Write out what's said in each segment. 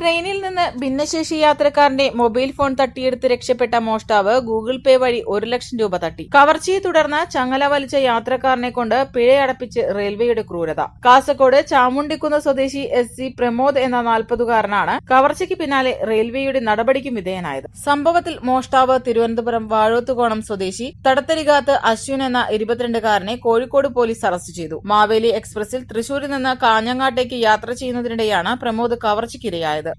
ട്രെയിനിൽ നിന്ന് ഭിന്നശേഷി യാത്രക്കാരന്റെ മൊബൈൽ ഫോൺ തട്ടിയെടുത്ത് രക്ഷപ്പെട്ട മോഷ്ടാവ് ഗൂഗിൾ പേ വഴി ഒരു ലക്ഷം രൂപ തട്ടി. കവർച്ചയെ തുടർന്ന് ചങ്ങല വലിച്ച യാത്രക്കാരനെ കൊണ്ട് പിഴയടപ്പിച്ച് റെയിൽവേയുടെ ക്രൂരത. കാസർകോട് ചാമുണ്ടിക്കുന്ന് സ്വദേശി എസ് സി പ്രമോദ് എന്ന നാൽപ്പതുകാരനാണ് കവർച്ചയ്ക്ക് പിന്നാലെ റെയിൽവേയുടെ നടപടിക്കും വിധേയനായത്. സംഭവത്തിൽ മോഷ്ടാവ് തിരുവനന്തപുരം വാഴോത്തുകോണം സ്വദേശി തടത്തരികാത്ത് അശ്വിൻ എന്ന ഇരുപത്തിരണ്ടുകാരനെ കോഴിക്കോട് പോലീസ് അറസ്റ്റ് ചെയ്തു. മാവേലി എക്സ്പ്രസിൽ തൃശൂരിൽ നിന്ന് കാഞ്ഞങ്ങാട്ടേക്ക് യാത്ര ചെയ്യുന്നതിനിടെയാണ് പ്രമോദ് കവർച്ചയ്ക്കിരയായത്.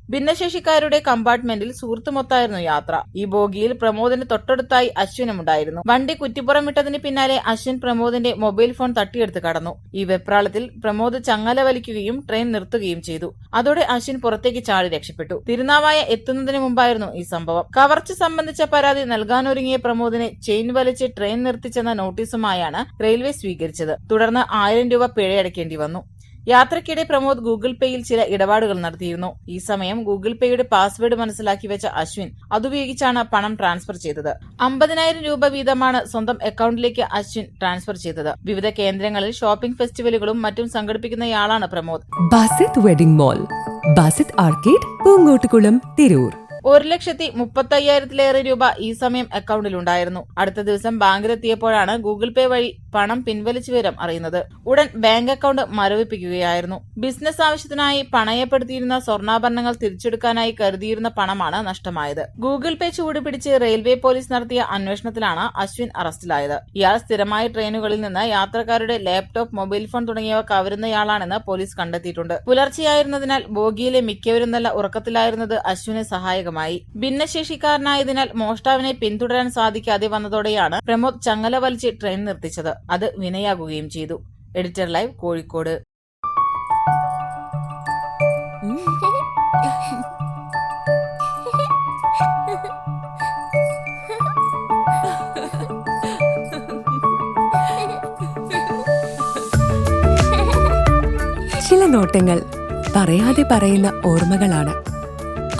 ഭിന്നശേഷിക്കാരുടെ കമ്പാർട്ട്മെന്റിൽ സുഹൃത്തുമൊത്തായിരുന്നു യാത്ര. ഈ ബോഗിയിൽ പ്രമോദിന് തൊട്ടടുത്തായി അശ്വിനും ഉണ്ടായിരുന്നു. വണ്ടി കുറ്റിപ്പുറം വിട്ടതിന് പിന്നാലെ അശ്വിൻ പ്രമോദിന്റെ മൊബൈൽ ഫോൺ തട്ടിയെടുത്ത് കടന്നു. ഈ വെപ്രാളത്തിൽ പ്രമോദ് ചങ്ങല വലിക്കുകയും ട്രെയിൻ നിർത്തുകയും ചെയ്തു. അതോടെ അശ്വിൻ പുറത്തേക്ക് ചാടി രക്ഷപ്പെട്ടു. തിരുനാവായ എത്തുന്നതിന് മുമ്പായിരുന്നു ഈ സംഭവം. കവർച്ച സംബന്ധിച്ച പരാതി നൽകാനൊരുങ്ങിയ പ്രമോദിനെ ചെയിൻ വലിച്ച് ട്രെയിൻ നിർത്തിച്ചെന്ന നോട്ടീസുമായാണ് റെയിൽവേ സ്വീകരിച്ചത്. തുടർന്ന് ആയിരം രൂപ പിഴയടക്കേണ്ടി വന്നു. യാത്രക്കിടെ പ്രമോദ് ഗൂഗിൾ പേയിൽ ചില ഇടപാടുകൾ നടത്തിയിരുന്നു. ഈ സമയം ഗൂഗിൾ പേയുടെ പാസ്വേഡ് മനസ്സിലാക്കി വെച്ച അശ്വിൻ അതുപയോഗിച്ചാണ് പണം ട്രാൻസ്ഫർ ചെയ്തത്. അമ്പതിനായിരം രൂപ വീതമാണ് സ്വന്തം അക്കൗണ്ടിലേക്ക് അശ്വിൻ ട്രാൻസ്ഫർ ചെയ്തത്. വിവിധ കേന്ദ്രങ്ങളിൽ ഷോപ്പിംഗ് ഫെസ്റ്റിവലുകളും മറ്റും സംഘടിപ്പിക്കുന്നയാളാണ് Pramod. Basith wedding mall Basith arcade Poonkottukulam Tirur. ഒരു ലക്ഷത്തി മുപ്പത്തയ്യായിരത്തിലേറെ രൂപ ഈ സമയം അക്കൗണ്ടിലുണ്ടായിരുന്നു. അടുത്ത ദിവസം ബാങ്കിലെത്തിയപ്പോഴാണ് ഗൂഗിൾ പേ വഴി പണം പിൻവലിച്ച വിവരം അറിയുന്നത്. ഉടൻ ബാങ്ക് അക്കൗണ്ട് മരവിപ്പിക്കുകയായിരുന്നു. ബിസിനസ് ആവശ്യത്തിനായി പണയപ്പെടുത്തിയിരുന്ന സ്വർണാഭരണങ്ങൾ തിരിച്ചെടുക്കാനായി കരുതിയിരുന്ന പണമാണ് നഷ്ടമായത്. ഗൂഗിൾ പേ ചൂടുപിടിച്ച് റെയിൽവേ പോലീസ് നടത്തിയ അന്വേഷണത്തിലാണ് അശ്വിൻ അറസ്റ്റിലായത്. ഇയാൾ സ്ഥിരമായി ട്രെയിനുകളിൽ നിന്ന് യാത്രക്കാരുടെ ലാപ്ടോപ്പ് മൊബൈൽ ഫോൺ തുടങ്ങിയവ കവരുന്നയാളാണെന്ന് പോലീസ് കണ്ടെത്തിയിട്ടുണ്ട്. പുലർച്ചെയായിരുന്നതിനാൽ ബോഗിയിലെ മിക്കവരും നല്ല ഉറക്കത്തിലായിരുന്നത് അശ്വിന് സഹായകമായി ഭിന്നശേഷിക്കാരനായതിനാൽ മോഷ്ടാവിനെ പിന്തുടരാൻ സാധിക്കാതെ വന്നതോടെയാണ് പ്രമോദ് ചങ്ങല വലിച്ച് ട്രെയിൻ നിർത്തിച്ചത്. അത് വിനയാകുകയും ചെയ്തു. Editor live Kozhikode. ചില നോട്ടങ്ങൾ പറയാതെ പറയുന്ന ഓർമ്മകളാണ്.